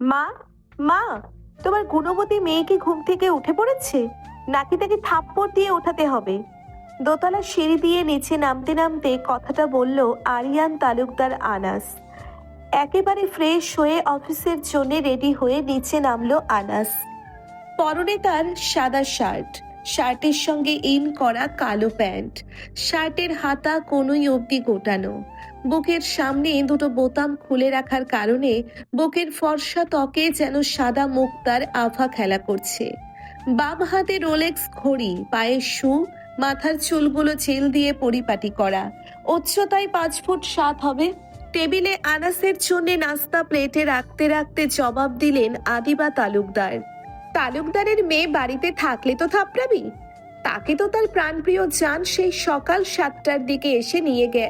মা মা, তোমার গুণবতী মেয়ে কি ঘুম থেকে উঠে পড়েছে? নাকি তাকে থাপ্পড় দিয়ে ওঠাতে হবে? দোতলা সিঁড়ি দিয়ে নিচে নামতে নামতে কথাটা বলল আরিয়ান তালুকদার আনাস। একেবারে ফ্রেশ হয়ে অফিসের জন্য রেডি হয়ে নিচে নামলো আনাস। পরনে তার সাদা শার্ট শার্টের সঙ্গে ইন করা কালো প্যান্ট। শার্টের হাতা কোনোই অবধি গোটানো। বুকের সামনে দুটো বোতাম খুলে রাখার কারণে বুকের ফর্সা ত্বকে যেন সাদা মুক্তার আভা খেলা করছে। বাম হাতে রোলেক্স ঘড়ি, পায়ে শু, মাথার চুলগুলো জেল দিয়ে পরিপাটি করা। উচ্চতায় পাঁচ ফুট সাত হবে। টেবিলে আনাসের জন্য নাস্তা প্লেটে রাখতে রাখতে জবাব দিলেন আদিবা তালুকদার। তালুকদারের মেয়ে বাড়িতে থাকলে তো থাপড়াবি? তাকে তো তার প্রাণপ্রিয় যান সেই সকাল সাতটার দিকে এসে নিয়ে গে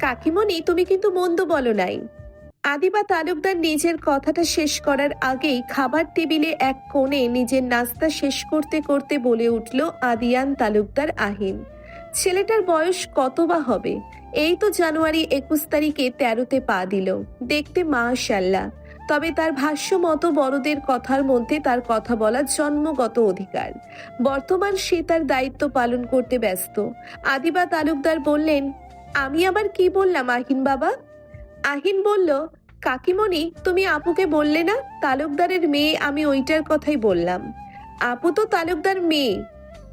কাকিমণি, তুমি কিন্তু মন্দ বলো নাই। আদিবা তালুকদার নিজের কথাটা শেষ করার আগেই খাবার টেবিলে এক কোণে নিজের নাস্তা শেষ করতে করতে বলে উঠল আদিয়ান তালুকদার আহিন। ছেলেটার বয়স কত বা হবে? এই তো জানুয়ারি একুশ তারিখে তেরোতে পা দিল। দেখতে মাশাল্লাহ। তবে তার ভাষ্য মতো বড়দের কথার মধ্যে তার কথা বলার জন্মগত অধিকার। বর্তমান সে তার দায়িত্ব পালন করতে ব্যস্ত। আদিবা তালুকদার বললেন আমি আবার কি বললাম, আহিন বাবা? আহিন বলল, কাকিমণি, তুমি আপুকে বললে না? তালুকদারের মেয়ে, আমি ওইটার কথাই বললাম। আপু তো তালুকদার মেয়ে।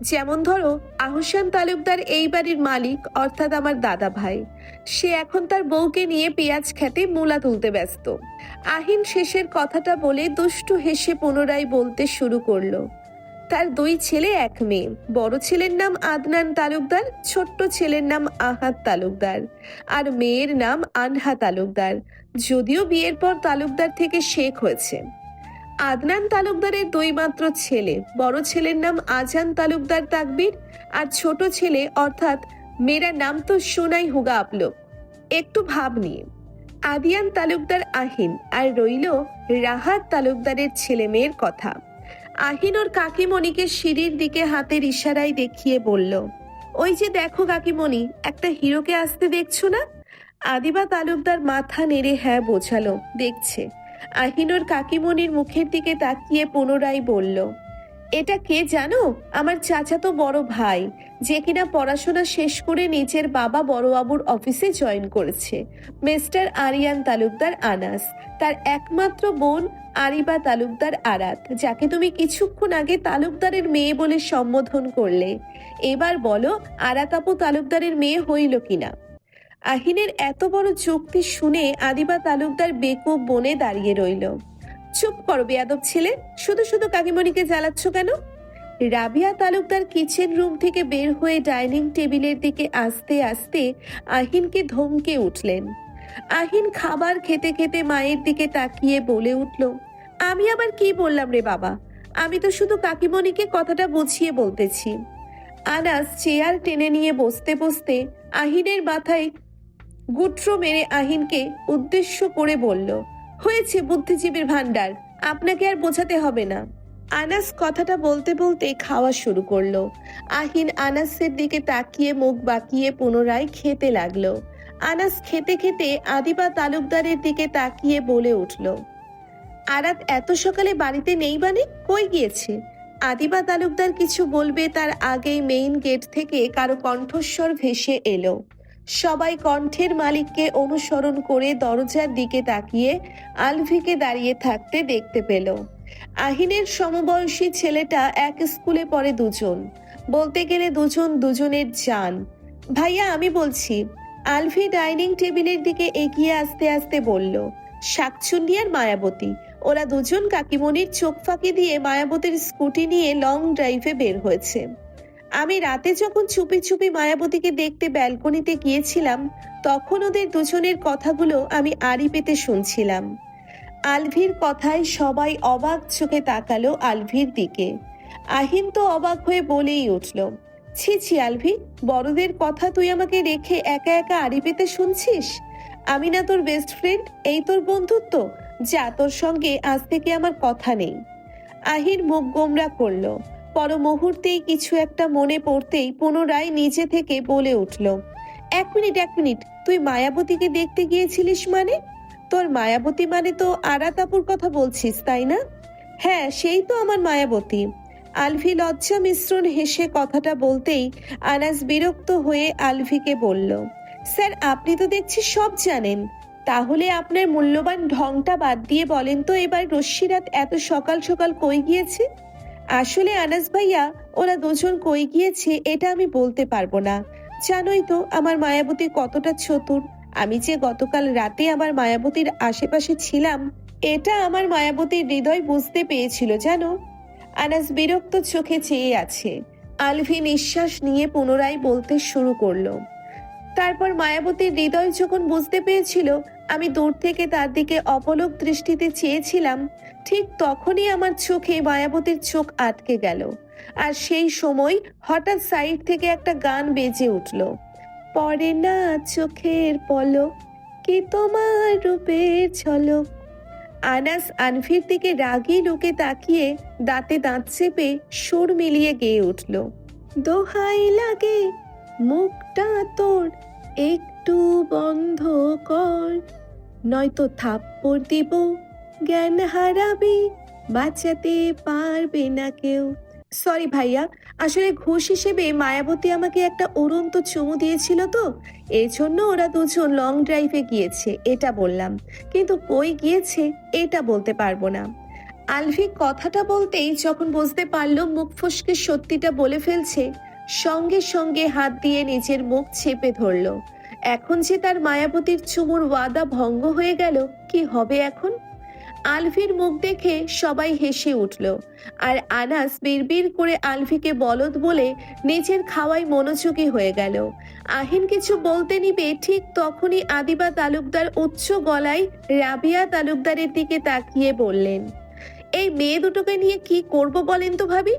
যেমন ধরো আহসান তালুকদার এই বাড়ির মালিক, অর্থাৎ আমার দাদা ভাই সে এখন তার বউকে নিয়ে পেঁয়াজ খেতে মূলা তুলতে ব্যস্ত। আহিন শেষের কথাটা বলে দুষ্টু হেসে পুনরায় বলতে শুরু করল। তার দুই ছেলে, এক মেয়ে। বড় ছেলের নাম আদনান তালুকদার, ছোট্ট ছেলের নাম আহাত তালুকদার। আর মেয়ের নাম আনহা তালুকদার। যদিও বিয়ের পর তালুকদার থেকে শেখ হয়েছে। আদনান তালুকদারের দুই মাত্র ছেলে, বড় ছেলের নাম আজান তালুকদার তাকবির, আর ছোট ছেলে অর্থাৎ মেয়েরা নাম তো সোনাই হুগা আপলো একটু ভাব নিয়ে। আদিয়ান তালুকদার আহিন, আর রইল রাহাত তালুকদারের ছেলে মেয়ের কথা। আহিন ওর কাকিমণিকে সিঁড়ির দিকে হাতের ইশারায় দেখিয়ে বলল, ওই যে দেখো কাকিমণি, একটা হিরোকে আসতে দেখছ না? আদিবা তালুকদার মাথা নেড়ে হ্যাঁ বোঝালো, দেখছে। আহিনোর কাকিমণির মুখের দিকে তাকিয়ে পুনরায় বলল এটা কে জানো? আমার চাচাতো বড় ভাই, যে কিনা পড়াশোনা শেষ করে নিজের বাবা বড়বাবুর অফিসে জয়েন করেছে। মিস্টার আরিয়ান তালুকদার আনাস, তার একমাত্র বোন আরিবা তালুকদার আরাত, যাকে তুমি কিছুক্ষণ আগে তালুকদারের মেয়ে বলে সম্বোধন করলে। এবার বলো, আরাত আপু তালুকদারের মেয়ে হইল কিনা? আহিনের এত বড় চুক্তি শুনে আদিবা তালুকদার বেকুব বনে দাঁড়িয়ে রইল। চুপ করো, বেয়াদব ছেলে। শুধু শুধু কাকিমণিকে জ্বালাচ্ছ কেন? রাবিয়া তালুকদার কিচেন রুম থেকে বের হয়ে ডাইনিং টেবিলের দিকে আসতে আসতে আহিনকে ধমকে উঠলেন। আহিন খাবার খেতে খেতে মায়ের দিকে তাকিয়ে বলে উঠল, আমি আবার কি বললাম রে বাবা? আমি তো শুধু কাকিমণিকে কথাটা বুঝিয়ে বলতেছি। আনাস চেয়ার টেনে নিয়ে বসতে বসতে আহিনের মাথায় গুট্র মেরে আহিনকে উদ্দেশ্য করে বলল হয়েছে বুদ্ধিজীবীর ভান্ডার আপনাকে আর বোঝাতে হবে না। আনাস কথাটা বলতে বলতে খাওয়া শুরু করল। আহিন আনাসের দিকে তাকিয়ে মুখ বাঁকিয়ে পুনরায় খেতে লাগল। আনাস খেতে খেতে আদিবা তালুকদারের দিকে তাকিয়ে বলে উঠল, আরাত এত সকালে বাড়িতে নেই মানে? কই গিয়েছে? আদিবা তালুকদার কিছু বলবে তার আগেই মেইন গেট থেকে কারও কণ্ঠস্বর ভেসে এলো। সবাই কণ্ঠের মালিককে অনুসরণ করে দরজার দিকে তাকিয়ে আলভিকে দাঁড়িয়ে থাকতে দেখতে পেল। আহিনের সমবয়সী ছেলেটা এক স্কুলে পড়ে দুজন। বলতে গেলে দুজন দুজনের জান। ভাইয়া, আমি বলছি। আলভি ডাইনিং টেবিলের দিকে এগিয়ে আসতে আসতে বলল শাকচুন্ডি আর মায়াবতী, ওরা দুজন কাকিমণির চোখ ফাঁকি দিয়ে মায়াবতীর স্কুটি নিয়ে লং ড্রাইভে বের হয়েছে। আমি রাতে যখন চুপি চুপি মায়াবতীকে দেখতে ব্যালকনিতে গিয়েছিলাম, তখন ওদের দুজনের কথাগুলো আমি আড়ি পেতে শুনছিলাম। আলভির কথায় সবাই অবাক চোখে তাকালো আলভির দিকে। আহিন তো অবাক হয়ে বলেই উঠল, ছি ছি, আলভি, বড়দের কথা তুই আমাকে রেখে একা একা আড়ি পেতে শুনছিস? আমি না তোর বেস্ট ফ্রেন্ড এই তোর বন্ধুত্ব, যা তোর সঙ্গে আজ থেকে আমার কথা নেই। আহির মুখ গোমরা করল। পর মুহূর্তেই কিছু একটা মনে পড়তেই পুনরায় নিজে থেকে বলে উঠল, এক মিনিট এক মিনিট, তুই মায়াবতীকে দেখতে গিয়েছিলিস মানে? তোর মায়াবতী মানে তো আরাতাপুর কথা বলছিস, তাই না? হ্যাঁ সেই তো আমার মায়াবতী। আলভি লজ্জা মিশ্রণ হেসে কথাটা বলতেই আনাস বিরক্ত হয়ে আলভিকে বলল, স্যার, আপনি তো দেখছি সব জানেন। তাহলে আপনার মূল্যবান ঢংটা বাদ দিয়ে বলেন তো এবার রশ্মিরাত এত সকাল সকাল কই গিয়েছে? আসলে আনাস ভাইয়া, ওরা দুজন কই গিয়েছে এটা আমি বলতে পারব না। জানোই তো আমার মায়াবতী কতটা চতুর। আমি যে গতকাল রাতে আমার মায়াবতীর আশেপাশে ছিলাম, এটা আমার মায়াবতীর হৃদয় বুঝতে পেরেছিল, জানো? আনাস বিরক্ত চোখে চেয়ে আছে। আলভি নিঃশ্বাস নিয়ে পুনরায় বলতে শুরু করল। তারপর মায়াবতীর হৃদয় যখন বুঝতে পেরেছিল, আমি দূর থেকে তার দিকে অপলক দৃষ্টিতে চেয়েছিলাম ঠিক তখনই আমার চোখে মায়াবতীর চোখ আটকে গেল। আর সেই সময় হঠাৎ সাইড থেকে একটা গান বেজে উঠল। পরে না চোখের পলক, কি তোমার রূপের ঝলক? আনাস আনফির দিকে রাগী লোকে তাকিয়ে দাঁতে দাঁত চেপে সুর মিলিয়ে গেয়ে উঠল, দোহাই লাগে, মুখটা তোর একটু বন্ধ কর, নয়তো থাপ্পড় দিব জ্ঞান হারাবি, বাঁচাতে পারবে না কেউ। সরি ভাইয়া, আসলে ঘুষ হিসেবে মায়াবতী আমাকে একটা উড়ন্ত চুমু দিয়েছিল তো এই জন্য ওরা দুজন লং ড্রাইভে গিয়েছে, এটা বললাম। কিন্তু কই গিয়েছে, এটা বলতে পারব না। আলভি কথাটা বলতেই যখন বুঝতে পারল মুখ ফসকে সত্যিটা বলে ফেলছে, সঙ্গে সঙ্গে হাত দিয়ে নিজের মুখ চেপে ধরলো। এখন যে তার মায়াবতীর চুমুর ওয়াদা ভঙ্গ হয়ে গেল, কি হবে এখন? আলভির মুখ দেখে সবাই হেসে উঠল। আর আনাস বিড়বিড় করে আলভিকে বলদ বলে নিজের খাওয়ায় মনোযোগী হয়ে গেল। আহিন কিছু বলতে নিবে ঠিক তখনই আদিবা তালুকদার উচ্চ গলায় রাবিয়া তালুকদারের দিকে তাকিয়ে বললেন, এই মেয়ে দুটোকে নিয়ে কি করব বলেন তো ভাবি?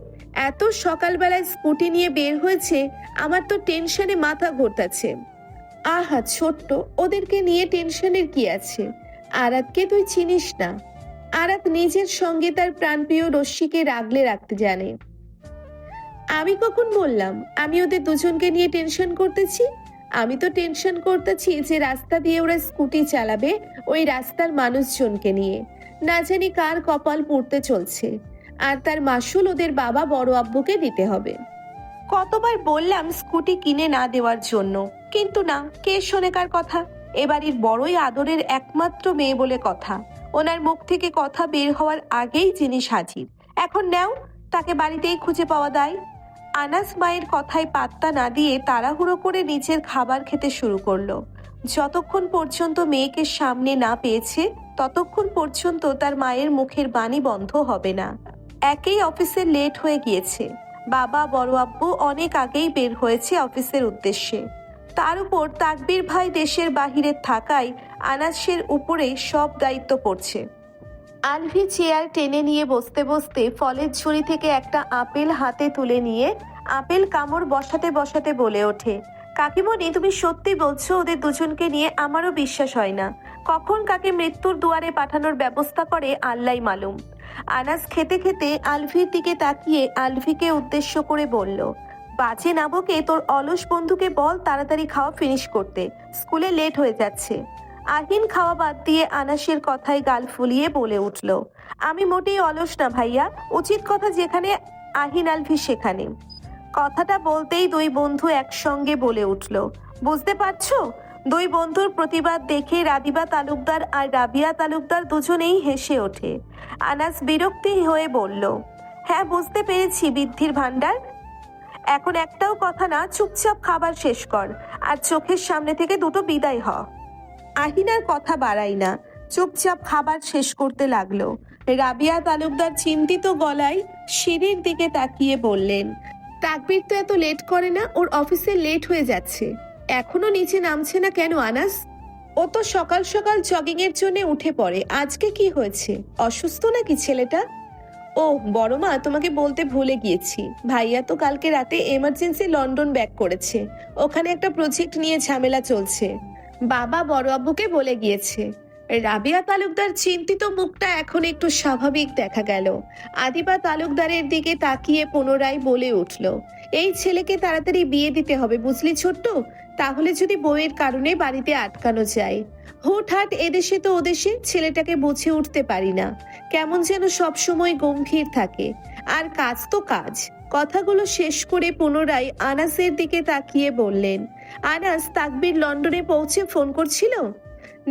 এত সকালবেলায় স্কুটি নিয়ে বের হয়েছে, আমার তো টেনশনে মাথা ঘোরতাছে। আহা ছোট্ট, ওদেরকে নিয়ে টেনশনের কি আছে? আরাতকে তুই চিনিস না। আরাত নিজের সঙ্গে তার প্রাণপ্রিয় রশ্মিকে রাগলে রাখতে জানে। আমি কখন বললাম, আমি ওদের দুজনকে নিয়ে টেনশন করতেছি? আমি তো টেনশন করতেছি যে রাস্তা দিয়ে ওরা স্কুটি চালাবে ওই রাস্তার মানুষজনকে নিয়ে। না জানি কার কপাল পড়তে চলছে। আর তার মাসুল ওদের বাবা বড় আব্বুকে দিতে হবে। কতবার বললাম স্কুটি কিনে না দেওয়ার জন্য। কিন্তু না, কে শোনে কার কথা? এবাড়ির বড়ই আদরের একমাত্র মেয়ে বলে কথা। ওনার মুখ থেকে কথা বের হওয়ার আগেই জিনিস হাজির এখন নেও, তাকে বাড়িতেই খুঁজে পাওয়া দায় আনাস মায়ের কথায় পাত্তা না দিয়ে তাড়াহুড়ো করে নিজের খাবার খেতে শুরু করল। যতক্ষণ পর্যন্ত মেয়েকে সামনে না পেয়েছে, ততক্ষণ পর্যন্ত তার মায়ের মুখের বাণী বন্ধ হবে না। একেই অফিসে লেট হয়ে গিয়েছে। বাবা, বড় আব্বু অনেক আগেই বের হয়েছে অফিসের উদ্দেশ্যে। তার উপর তাকবীর ভাই দেশের বাহিরে থাকায় আনাসের উপরে সব দায়িত্ব পড়ছে। আলভি চেয়ার টেনে নিয়ে বসতে বসতে ফলের ঝুড়ি থেকে একটা আপেল হাতে তুলে নিয়ে আপেল কামড় বসাতে বসাতে বলে ওঠে। কাকিমণি, তুমি সত্যি বলছো ওদের দুজনকে নিয়ে আমারও বিশ্বাস হয় না। কখন কাকে মৃত্যুর দুয়ারে পাঠানোর ব্যবস্থা করে আল্লাহ মালুম। আনাস খেতে খেতে আলভির দিকে তাকিয়ে আলভিকে উদ্দেশ্য করে বলল বাজে নাবকে তোর অলস বন্ধুকে বল তাড়াতাড়ি খাওয়া ফিনিশ করতে। স্কুলে লেট হয়ে যাচ্ছে। আহিন খাওয়া বাদ দিয়ে আনাসের কথায় গাল ফুলিয়ে বলে উঠল, আমি মোটেই অলস না ভাইয়া, উচিত কথা যেখানে, আহিন আলভি সেখানে। কথাটা বলতেই দুই বন্ধু একসঙ্গে বলে উঠল, বুঝতে পারছ? দুই বন্ধুর প্রতিবাদ দেখে রাদিবা তালুকদার আর রাবিয়া তালুকদার দুজনেই হেসে ওঠে। আনাস বিরক্তি হয়ে বলল হ্যাঁ বুঝতে পেরেছি বৃদ্ধির ভাণ্ডার এখন একটাও কথা না চুপচাপ খাবার শেষ কর। আর চোখের সামনে থেকে দুটো বিদায় হ। আহিনার কথা বাড়াই না চুপচাপ খাবার শেষ করতে লাগল। রাবিয়া তালুকদার চিন্তিত গলায় সিঁড়ির দিকে তাকিয়ে বললেন তাকবির তো এত লেট করে না ওর অফিসে লেট হয়ে যাচ্ছে। এখনও নিচে নামছে না কেন আনাস? ও তো সকাল সকাল জগিং এর জন্য উঠে পড়ে। আজকে কি হয়েছে? অসুস্থ নাকি ছেলেটা? ও বড় মা তোমাকে বলতে ভুলে গিয়েছি। ভাইয়া তো কালকে রাতে এমার্জেন্সি লন্ডন ব্যাক করেছে। ওখানে একটা প্রজেক্ট নিয়ে ঝামেলা চলছে। বাবা বড় আব্বুকে বলে গিয়েছে। রাবিয়া তালুকদার চিন্তিত মুখটা এখন একটু স্বাভাবিক দেখা গেল। আদিবা তালুকদারের দিকে তাকিয়ে পুনরায় বলে উঠল, এই ছেলেকে তাড়াতাড়ি বিয়ে দিতে হবে, বুঝলি ছোট্ট? তাহলে যদি বউয়ের কারণে বাড়িতে আটকানো যায়। হুটহাট এদেশে তো ওদেশে ছেলেটাকে বুঝে উঠতে পারি না। কেমন যেন সবসময় গম্ভীর থাকে। আর কাজ তো কাজ। কথাগুলো শেষ করে পুনরায় আনাসের দিকে তাকিয়ে বললেন, আনাস, তাকবির লন্ডনে পৌঁছে ফোন করছিল?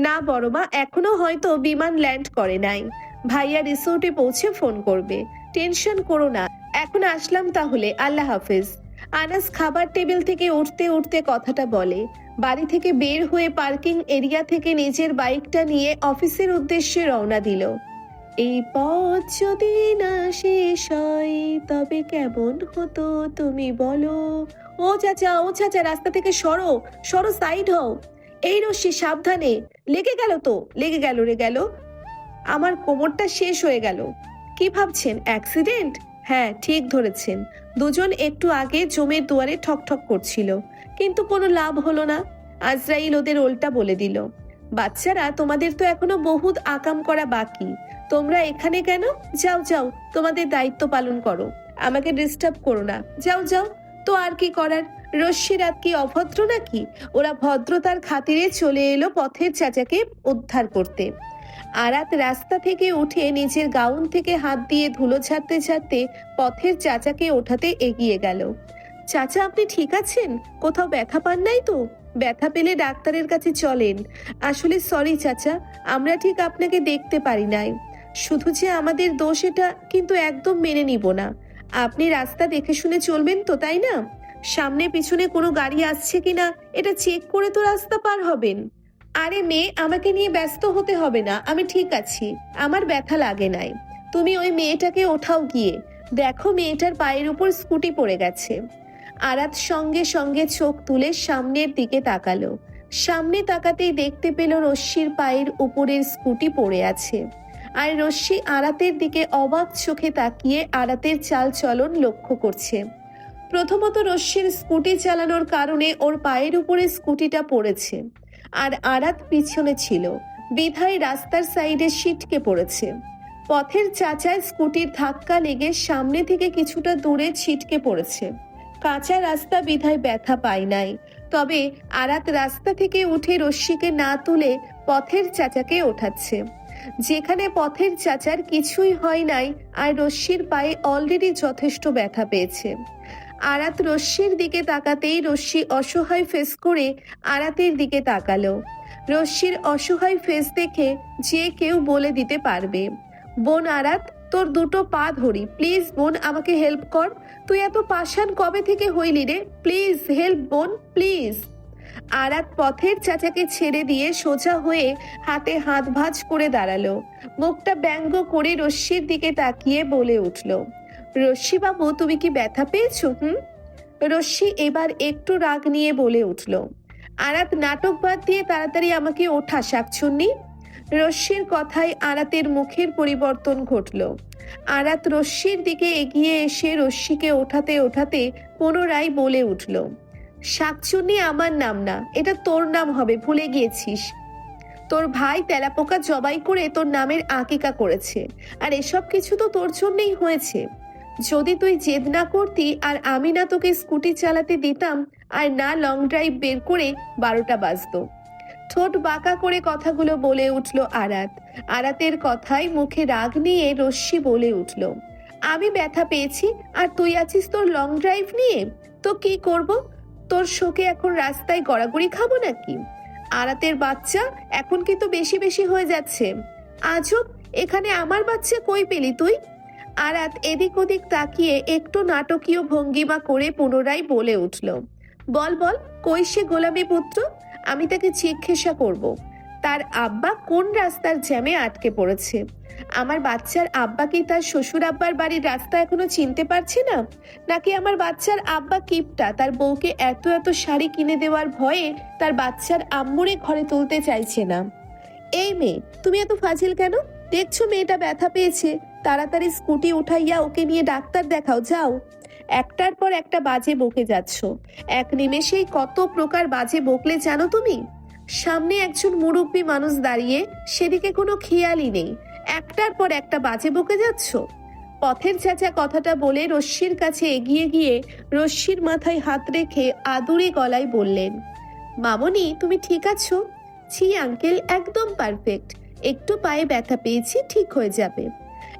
না বড়মা, এখনও হয়তো বিমান ল্যান্ড করে নাই। ভাইয়া রিসোর্টে পৌঁছে ফোন করবে। টেনশন করো না, এখন আসলাম তাহলে, আল্লাহ হাফেজ। আনাস খাবার টেবিল থেকে উঠতে উঠতে কথাটা বলে বাড়ি থেকে বের হয়ে পার্কিং এরিয়া থেকে নিজের বাইকটা নিয়ে অফিসের উদ্দেশ্যে রওনা দিল। এই পথ যদি না শেষ হয়, তবে কেমন হতো তুমি বলো? ও চাচা ও চাচা, রাস্তা থেকে সরো সরো সাইড হও। এই রশ্মি, সাবধানে। লেগে গেল তো, লেগে গেল রে গেল। আমার কোমরটা শেষ হয়ে গেল। কি ভাবছেন, অ্যাক্সিডেন্ট? হ্যাঁ ঠিক ধরেছেন। দুজন একটু আগে জমের দুয়ারে ঠকঠক করছিল, কিন্তু কোনো লাভ হলো না। আজরাইল ওদের ওল্টা বলে দিল, বাচ্চারা, তোমাদের তো এখনও বহুত আকাম করা বাকি। তোমরা এখানে কেন? যাও যাও, তোমাদের দায়িত্ব পালন করো। আমাকে ডিস্টার্ব করো না। যাও যাও, তো আর কি করার? রশ্মি রাত কি অভদ্র নাকি? ওরা ভদ্রতার খাতিরে চলে এলো পথের চাচাকে উদ্ধার করতে। আরাত রাস্তা থেকে উঠে নিজের গাউন থেকে হাত দিয়ে ধুলো ছাড়তে ছাড়তে পথের চাচাকে ওঠাতে এগিয়ে গেল। চাচা, আপনি ঠিক আছেন? কোথাও ব্যথা পান নাই তো? ব্যথা পেলে ডাক্তারের কাছে চলেন। আসলে সরি চাচা, আমরা ঠিক আপনাকে দেখতে পারি নাই। শুধু যে আমাদের দোষ এটা কিন্তু একদম মেনে নিব না। আপনি রাস্তা দেখে শুনে চলবেন তো, তাই না? সামনে পিছনে কোনো গাড়ি আসছে কিনা, এটা চেক করে তো রাস্তা পার হবেন। আরে মেয়ে, আমাকে নিয়ে ব্যস্ত হতে হবে না, আমি ঠিক আছি। আমার ব্যথা লাগে নাই। তুমি ওই মেয়েটাকে ওঠাও গিয়ে। দেখো মেয়েটার পায়ের উপর স্কুটি পড়ে গেছে। আরাত সঙ্গে সঙ্গে চোখ তুলে সামনের দিকে তাকালো। সামনে তাকাতেই দেখতে পেল রশ্মির পায়ের উপরের স্কুটি পড়ে আছে। আর রশ্মি আরাতের দিকে অবাক চোখে তাকিয়ে আরাতের চাল চলন লক্ষ্য করছে। প্রথমত রশ্মির স্কুটি চালানোর কারণে ওর পায়ের উপরে স্কুটিটা পড়েছে। আর আরাত পিছনে ছিল। বিধায় রাস্তার সাইডে সিটকে পড়েছে। পথের চাচায় স্কুটির ধাক্কা লেগে সামনে থেকে কিছুটা দূরে ছিটকে পড়েছে। কাঁচা রাস্তা বিধায় ব্যথা পায় নাই। তবে আরাত রাস্তা থেকে উঠে রশ্মিকে না তুলে পথের চাচাকে ওঠাচ্ছে। যেখানে পথের চাচার কিছুই হয় নাই আর রশ্মির পায়ে অলরেডি যথেষ্ট ব্যথা পেয়েছে। আরাত রশ্মির দিকে তাকাতেই রশ্মি অসহায় ফেস করে আরাতের দিকে তাকালো। রশ্মির অসহায় ফেস দেখে যে কেউ বলে দিতে পারবে। বোন আরাত, তোর দুটো পা ধরি প্লিজ বোন, আমাকে হেল্প কর। তুই এত পাষাণ কবে থেকে হইলি রে? প্লিজ হেল্প বোন প্লিজ আরাত পথের চাচাকে ছেড়ে দিয়ে সোজা হয়ে হাতে হাত ভাঁজ করে দাঁড়াল। মুখটা ব্যঙ্গ করে রশ্মির দিকে তাকিয়ে বলে উঠল রশ্মি বাবু, তুমি কি ব্যথা পেয়েছ, হুম? রশ্মি এবার একটু রাগ নিয়ে বলে উঠল, আরাত নাটক বাদ দিয়ে তাড়াতাড়ি আমাকে ওঠা শাকছুন্নি রশ্মির কথায় আরাতের মুখের পরিবর্তন ঘটল। আরাত রশ্মির দিকে এগিয়ে এসে রশ্মিকে ওঠাতে ওঠাতে পুনরায় বলে উঠল শাকচুন্নি আমার নাম না, এটা তোর নাম হবে, ভুলে গিয়েছিস। তোর ভাই তেলাপোকা জবাই করে তোর নামের আকিকা করেছে, আর এসব কিছু তো তোর জন্যই হয়েছে। যদি তুই জেদ না করতি আর আমি না তোকে স্কুটি চালাতে দিতাম, আর না লং ড্রাইভ বের করে বারোটা বাজতো। ঠোঁট বাঁকা করে কথাগুলো বলে উঠল আরাত। আরাতের কথায় মুখে রাগ নিয়ে রশ্মি বলে উঠল, আমি ব্যথা পেয়েছি, আর তুই আছিস তোর লং ড্রাইভ নিয়ে? তো কি করব? তোর শোকে এখন রাস্তায় গড়াগড়ি খাব নাকি? আরাতের বাচ্চা এখন কিন্তু বেশি বেশি হয়ে যাচ্ছে। আজব, এখানে আমার বাচ্চা কই পেলি তুই? আরাত এদিক ওদিক তাকিয়ে একটু নাটকীয় ভঙ্গিমা করে পুনরায় বলে উঠল, বল বল, কই সে গোলামী পুত্র? আমি তাকে জিজ্ঞাসা করব। তার আব্বা কোন রাস্তার জ্যামে আটকে পড়েছে? আমার বাচ্চার আব্বা কি তার শ্বশুর আব্বার বাড়ির রাস্তা এখনও চিনতে পারছে না? নাকি আমার বাচ্চার আব্বা কিপটা তার বউকে এত এত শাড়ি কিনে দেওয়ার ভয়ে তার বাচ্চার আম্মুরে ঘরে তুলতে চাইছে না? এই মেয়ে, তুমি এত ফাজিল কেন? দেখছ মেয়েটা ব্যথা পেয়েছে। তাড়াতাড়ি স্কুটি উঠাইয়া ওকে নিয়ে ডাক্তার দেখাও, যাও। একটার পর একটা বাজে বকে যাচ্ছ। এক নিমেষেই কত প্রকার বাজে বকলে জানো তুমি? সামনে একজন মুরব্বী মানুষ দাঁড়িয়ে, সেদিকে কোনো খেয়ালই নেই। একটার পর একটা বাজে বকে যাচ্ছ? পথের চাচা কথাটা বলে রশ্মির কাছে এগিয়ে গিয়ে রশ্মির মাথায় হাত রেখে আদুরে গলায় বললেন, মামনি, তুমি ঠিক আছো? ছি, আঙ্কেল, একদম পারফেক্ট। একটু পায়ে ব্যথা পেয়েছি, ঠিক হয়ে যাবে।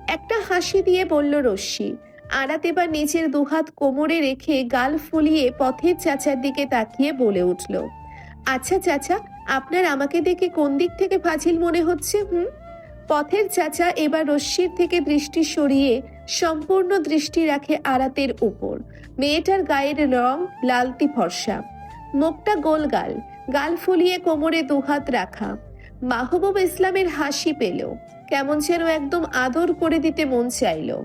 একটা হাসি দিয়ে বলল রশ্মি আরাত এবার নিচের দুহাত কোমরে রেখে গাল ফুলিয়ে পথের চাচার দিকে তাকিয়ে বলে উঠল আচ্ছা চাচা, আপনার আমাকে দেখে কোন দিক থেকে ফাজিল মনে হচ্ছে, হুম? পথের চাচা এবার রশ্মির থেকে দৃষ্টি সরিয়ে সম্পূর্ণ দৃষ্টি রাখে আরাতের উপর। মেয়েটার গায়ের রং লালতি ফর্সা। মুখটা গোল গাল গাল ফুলিয়ে কোমরে দুহাত রাখা। মাহবুব ইসলামের হাসি পেল। কেমন যেন একদম আদর করে দিতে মন চাইল।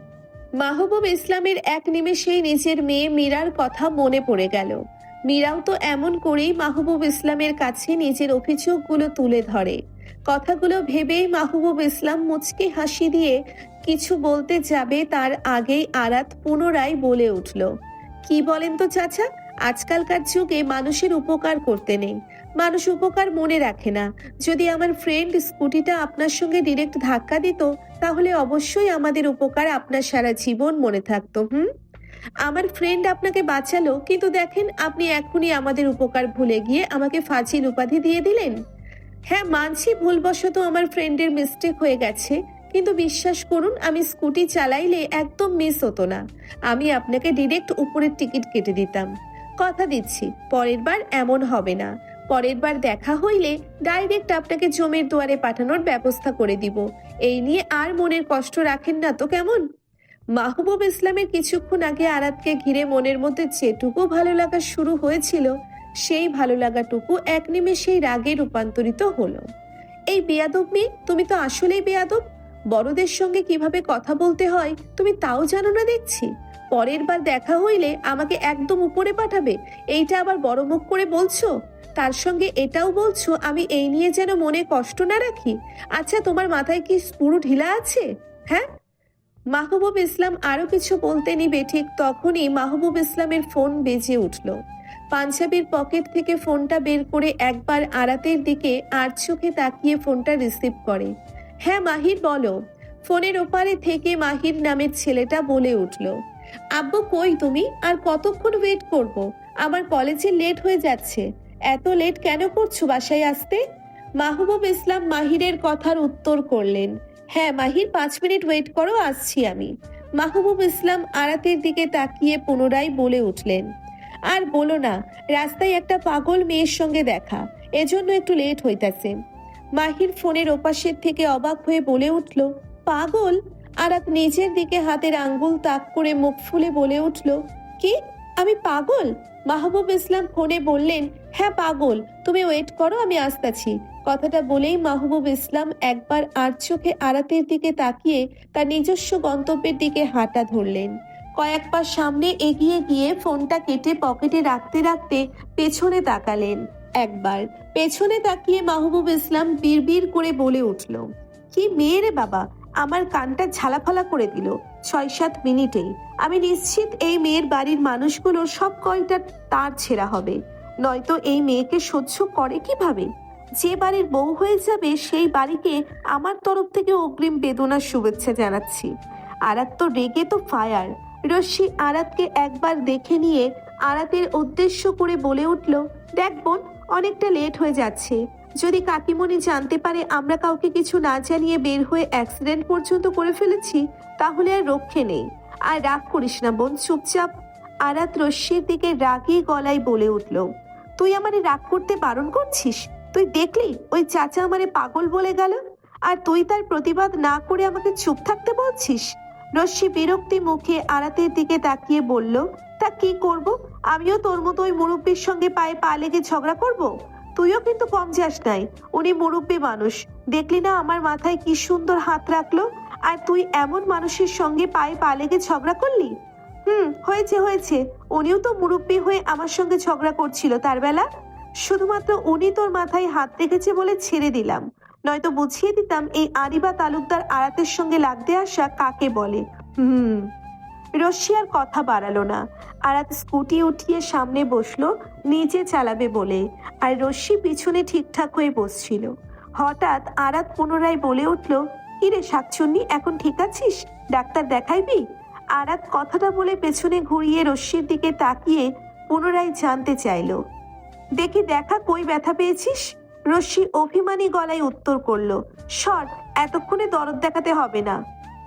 মাহবুব ইসলামের এক নিমেষেই নিজের মেয়ে মীরার কথা মনে পড়ে গেল। মীরাও তো এমন করেই মাহবুব ইসলামের কাছে নিজের অভিযোগগুলো তুলে ধরে। কথাগুলো ভেবেই মাহবুব ইসলাম মুচকে হাসি দিয়ে কিছু বলতে যাবে তার আগেই আরাত পুনরায় বলে উঠল। কি বলেন তো চাচা? আজকালকার যুগে মানুষের উপকার করতে নেই। মানুষ উপকার মনে রাখে না। যদি আমার ফ্রেন্ড স্কুটিটা আপনার সঙ্গে ডিরেক্ট ধাক্কা দিত, তাহলে অবশ্যই আমাদের উপকার আপনার সারা জীবন মনে থাকতো, হুম? আমার ফ্রেন্ড আপনাকে বাঁচালো, কিন্তু দেখেন আপনি এখনই আমাদের উপকার ভুলে গিয়ে আমাকে ফাজিল উপাধি দিয়ে দিলেন। হ্যাঁ মানছি ভুলবশত আমার ফ্রেন্ডের মিস্টেক হয়ে গেছে, কিন্তু বিশ্বাস করুন, আমি স্কুটি চালাইলে একদম মিস হতো না। আমি আপনাকে ডিরেক্ট উপরের টিকিট কেটে দিতাম। কথা দিচ্ছি, পরের বার এমন হবে না। পরের বার দেখা হইলে ডাইরেক্ট আপনাকে জমির দুয়ারে পাঠানোর ব্যবস্থা করে দিব। এই নিয়ে আর মনের কষ্ট রাখেন না তো কেমন? মাহবুব ইসলামের কিছুক্ষণ আগে আরাতকে ঘিরে মনের মধ্যে যেটুকু ভালো লাগা শুরু হয়েছিল, সেই ভালো লাগাটুকু এক নিমেষেই রাগে রূপান্তরিত হলো। এই বেয়াদব মেয়ে, তুমি তো আসলেই বেয়াদব। বড়দের সঙ্গে কীভাবে কথা বলতে হয়, তুমি তাও জানো না দেখছি? পরের বার দেখা হইলে আমাকে একদম উপরে পাঠাবে। এইটা আবার বড় মুখ করে বলছো? তার সঙ্গে এটাও বলছো, আমি এই নিয়ে যেন মনে কষ্ট না রাখি। আচ্ছা তোমার মাথায় কি পুরো ঢিলা আছে? হ্যাঁ? মাহবুব ইসলাম আরও কিছু বলতে নিবে, ঠিক তখনই মাহবুব ইসলামের ফোন বেজে উঠল। পাঞ্জাবির পকেট থেকে ফোনটা বের করে একবার আরাতের দিকে আর চোখে তাকিয়ে ফোনটা রিসিভ করে। হ্যাঁ মাহির বলো। ফোনের ওপারে থেকে মাহির নামের ছেলেটা বলে উঠল। আব্বু, কই তুমি? আর কতক্ষণ ওয়েট করব? আমার কলেজে লেট হয়ে যাচ্ছে। এত লেট কেন করছ বাসায় আসতে? মাহবুব ইসলাম মাহিরের কথার উত্তর করলেন হ্যাঁ মাহির, পাঁচ মিনিট ওয়েট করো, আসছি আমি। মাহবুব ইসলাম আরাতের দিকে তাকিয়ে পুনরায় বলে উঠলেন, আর বলো না, রাস্তায় একটা পাগল মেয়ের সঙ্গে দেখা, এজন্য একটু লেট হইতাছে। মাহির ফোনের ওপাশের থেকে অবাক হয়ে বলে উঠল, পাগল? আরাত নিজের দিকে হাতের আঙ্গুল তাক করে মুখ ফুলে বলে উঠল, কি? আমি পাগল? মাহবুব ইসলাম ফোনে বললেন হ্যাঁ পাগল। তুমি ওয়েট করো, আমি আসতেছি। কথাটা বলেই মাহবুব ইসলাম একবার আর চোখে আরাতের দিকে তাকিয়ে তার নিজস্ব গন্তব্যের দিকে হাঁটা ধরলেন। কয়েক পা সামনে এগিয়ে গিয়ে ফোনটা কেটে পকেটে রাখতে রাখতে পেছনে তাকালেন একবার। পেছনে তাকিয়ে মাহবুব ইসলাম বিড়বিড় করে বলে উঠল, কি মেয়ে রে বাবা? আমার কানটা ঝালাফালা করে দিল ছয় সাত মিনিটেই। আমি নিশ্চিত এই মেয়ের বাড়ির মানুষগুলো সব কয়টা তার ছেঁড়া হবে। নয়তো এই মেয়েকে সহ্য করে কীভাবে? যে বাড়ির বউ হয়ে যাবে, সেই বাড়িকে আমার তরফ থেকে অগ্রিম বেদনার শুভেচ্ছা জানাচ্ছি। আরাত তো রেগে তো ফায়ার। রশ্মি আরাতকে একবার দেখে নিয়ে আরাতের উদ্দেশ্য করে বলে উঠল, দেখ বোন, অনেকটা লেট হয়ে যাচ্ছে। যদি কাকিমণি জানতে পারে আমরা কাউকে কিছু না জানিয়ে বের হয়ে অ্যাক্সিডেন্ট পর্যন্ত করে ফেলেছি, তাহলে আর রক্ষে নেই। আর রাগ করিস না বোন, চুপচাপ। আরাত রশ্মির দিকে রাগী গলায় বলে উঠল, তুই আমারে রাগ করতে বারণ করছিস? তুই দেখলি? ওই চাচা আমারে পাগল বলে গেল? আর তুই তার প্রতিবাদ না করে আমাকে চুপ থাকতে বলছিস? রশ্মি বিরক্তি মুখে আরাতের দিকে তাকিয়ে বলল, তা কি করব? আমিও তোর মতো ওই মুরব্বীর সঙ্গে পায়ে পা লেগে ঝগড়া করব? তুইও কিন্তু কম যাস নাই। উনি মুরব্বী মানুষ। দেখলি না আমার মাথায় কি সুন্দর হাত রাখল? আর তুই এমন মানুষের সঙ্গে পায়ে পা লেগে ঝগড়া করলি? হুম, হয়েছে হয়েছে। উনিও তো মুরব্বী হয়ে আমার সঙ্গে ঝগড়া করছিল তার বেলা। শুধুমাত্র উনি তোর মাথায় হাত রেখেছে বলে ছেড়ে দিলাম। নয়তো বুঝিয়ে দিতাম এই আরিবা তালুকদার আড়াতের সঙ্গে লাগতে আসা কাকে বলে। হুম। রশ্মি আর কথা বাড়ালো না। আরাত স্কুটি উঠিয়ে সামনে বসল, নিজে চালাবে বলে। আর রশ্মি পিছনে ঠিকঠাক হয়ে বসছিল। হঠাৎ আরাত পুনরায় বলে উঠল, কিরে শাকচুন্নি, এখন ঠিক আছিস? ডাক্তার দেখাইবি? আরাত কথাটা বলে পেছনে ঘুরিয়ে রশ্মির দিকে তাকিয়ে পুনরায় জানতে চাইলো, দেখি দেখা কই ব্যথা পেয়েছিস? রশ্মি অভিমানী গলায় উত্তর করল সর এতক্ষণে দরদ দেখাতে হবে না।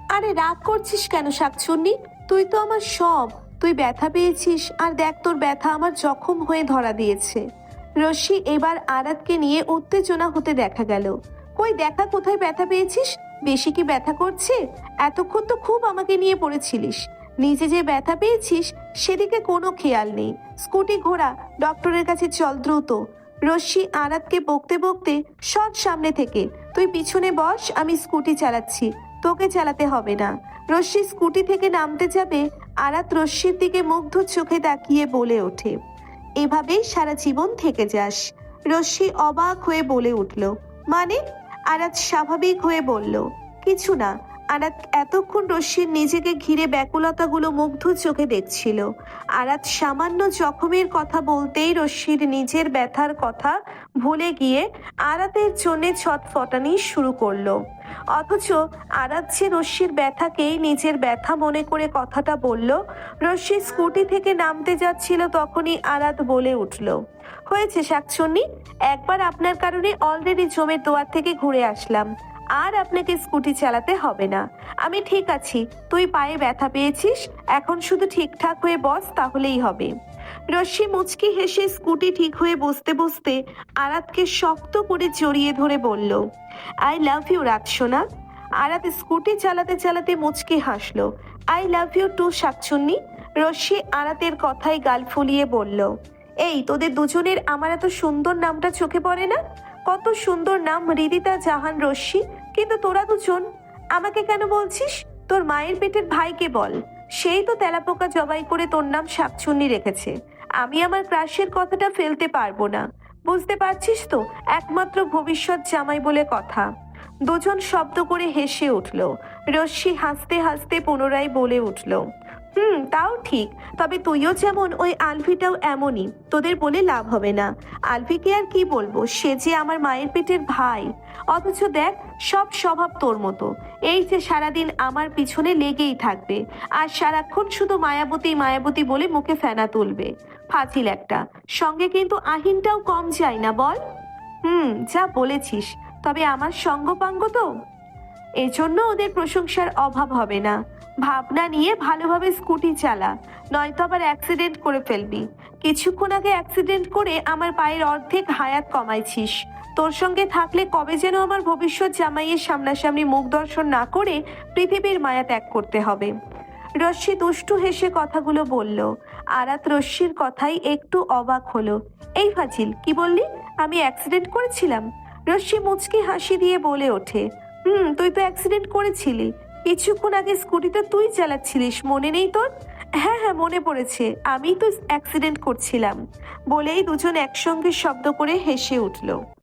আরে রাগ করছিস কেন শাকচুন্নি? তুই তো আমার সব। তুই ব্যথা পেয়েছিস আর দেখ তোর ব্যথা আমার জখম হয়ে ধরা দিয়েছে। রশ্মি এবার আরাতকে নিয়ে উত্তেজনা হতে দেখা গেল। কই, দেখা কোথায় ব্যথা পেয়েছিস? বেশি কি ব্যথা করছে? এতক্ষণ তো খুব আমাকে নিয়ে পড়েছিলিস। নিজে যে ব্যথা পেয়েছিস, সেদিকে কোনো খেয়াল নেই। স্কুটি ঘোড়া, ডক্টরের কাছে চল দ্রুত। রশ্মি আরাতকে বকতে বকতে সব সামনে থেকে, তুই পিছনে বস, আমি স্কুটি চালাচ্ছি। তোকে চালাতে হবে না। রশ্মি স্কুটি থেকে নামতে যাবে, আরাত রশ্মির দিকে মুগ্ধ চোখে তাকিয়ে বলে ওঠে। এভাবেই সারা জীবন থেকে যাস। রশ্মি অবাক হয়ে বলে উঠল মানে? আরাত স্বাভাবিক হয়ে বলল, কিছু না। আরাত এতক্ষণ রশ্মির নিজেকে ঘিরে ব্যাকুলতাগুলো মুগ্ধ চোখে দেখছিল। আরাত সামান্য জখমের কথা বলতেই রশ্মির নিজের ব্যথার কথা ভুলে গিয়ে আরাতের জন্যে ছটফটানি শুরু করল। অথচ আরাত যে রশ্মির ব্যথাকেই নিজের ব্যথা মনে করে কথাটা বলল। রশ্মি স্কুটি থেকে নামতে যাচ্ছিল তখনই আরাত বলে উঠল, হয়েছে শাকচন্নি, একবার আপনার কারণে অলরেডি জমের দোয়ার থেকে ঘুরে আসলাম। আর আপনাকে স্কুটি চালাতে হবে না। আমি ঠিক আছি, তুই পায়ে ব্যথা পেয়েছিস, এখন শুধু ঠিকঠাক হয়ে বস, তাহলেই হবে। রশ্মি মুচকি হেসে স্কুটি ঠিক হয়ে বসতে বসতে আরাতকে শক্ত করে জড়িয়ে ধরে বলল আই লাভ ইউ রাত সোনা। আরাত স্কুটি চালাতে চালাতে মুচকি হাসলো আই লাভ ইউ টু শাকচুন্নি। রশ্মি আরাতের কথায় গাল ফুলিয়ে বলল, এই, তোদের দুজনের আমার এত সুন্দর নামটা চোখে পড়ে না? কত সুন্দর নাম হৃদিতা জাহান, রশ্মি। কিন্তু তোরা দুজন, আমাকে কেন বলছিস? তোর মায়ের পেটের ভাইকে বল। সেই তো তেলাপোকা জবাই করে তোর নাম শাকচুন্নি রেখেছে। আমি আমার ক্রাশের কথাটা ফেলতে পারব না। বুঝতে পারছিস তো? একমাত্র ভবিষ্যৎ জামাই বলে কথা। দুজন শব্দ করে হেসে উঠল। রশ্মি হাসতে হাসতে পুনরায় বলে উঠল হুম, তাও ঠিক। তবে তুইও যেমন ওই আলভিটাও এমনই, তোদের বলে লাভ হবে না। আলভিকে আর কি বলব, সে যে আমার মায়ের পেটের ভাই। অথচ দেখ, সব স্বভাব তোর মতো। এই যে সারাদিন আমার পিছনে লেগেই থাকবে, আর সারাক্ষণ শুধু মায়াবতী মায়াবতী বলে মুখে ফেনা তুলবে। ফাজিল একটা। সঙ্গে কিন্তু আহিনটাও কম যায় না বল? হুম, যা বলেছিস। তবে আমার সঙ্গপাঙ্গ তো? এজন্য ওদের প্রশংসার অভাব হবে না। ভাবনা নিয়ে ভালোভাবে স্কুটি চালা, নয়তো আবার অ্যাক্সিডেন্ট করে ফেলবি। কিছুক্ষণ আগে অ্যাক্সিডেন্ট করে আমার পায়ের অর্ধেক হায়াত কমাইছিস। তোর সঙ্গে থাকলে কবে যেন আমার ভবিষ্যৎ জামাইয়ের সামনাসামনি মুখ দর্শন না করে পৃথিবীর মায়া ত্যাগ করতে হবে। রশ্মি দুষ্টু হেসে কথাগুলো বলল। আরাত রশ্মির কথাই একটু অবাক হলো। এই ফাজিল, কি বললি? আমি অ্যাক্সিডেন্ট করেছিলাম? রশ্মি মুচকি হাসি দিয়ে বলে ওঠে। হুম, তুই তো অ্যাক্সিডেন্ট করেছিলি। কিছুক্ষণ আগে স্কুটিটা তুই চালাচ্ছিলিস, মনে নেই তোর? হ্যাঁ হ্যাঁ মনে পড়েছে। আমি তো অ্যাক্সিডেন্ট করছিলাম। বলেই দুজন একসঙ্গে শব্দ করে হেসে উঠল।